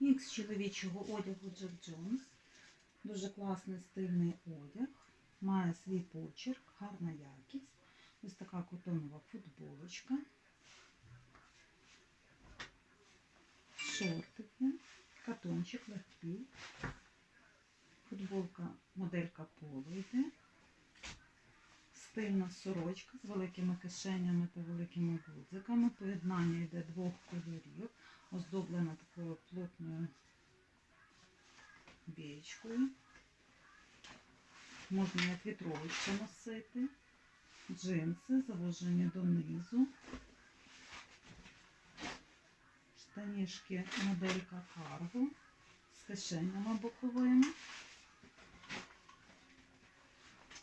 Мікс чоловічого одягу Джек Джонс. Дуже класний стильний одяг. Має свій почерк, гарна якість. Ось така котонова футболочка. Шортики, катончик легкий. Футболка, моделька поло йде. Стильна сорочка з великими кишенями та великими гудзиками. Поєднання йде двох кольорів, оздоблена такою плотною бієчкою. Можна як вітровочку носити. Джинси завожені донизу. Штанішки моделька карго з кишенями боковими.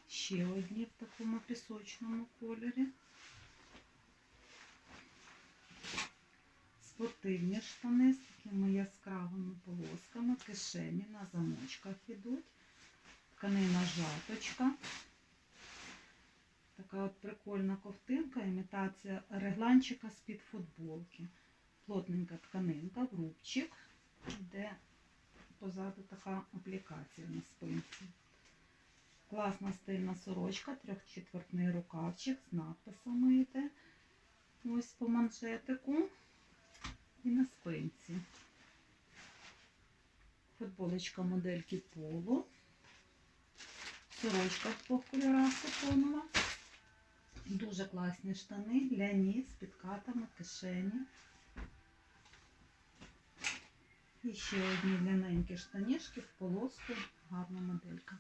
Ще одні в такому пісочному кольорі. Спортивні штани з такими яскравими полосками, кишені на замочках ідуть. Тканина жаточка. Така от прикольна ковтинка, імітація регланчика з-під футболки. Плотненька тканинка, в рубчик, де позаду така аплікація на спинці. Класна стильна сорочка, трьохчетвертний рукавчик з надписами йде. Ось по манжетику і на спинці. Футболочка модельки поло. Сорочка в двох кольорах купонова. Дуже класні штани, ляні з підкатами, кишені. І ще одні длинненькі штанішки в полоску, гарна моделька.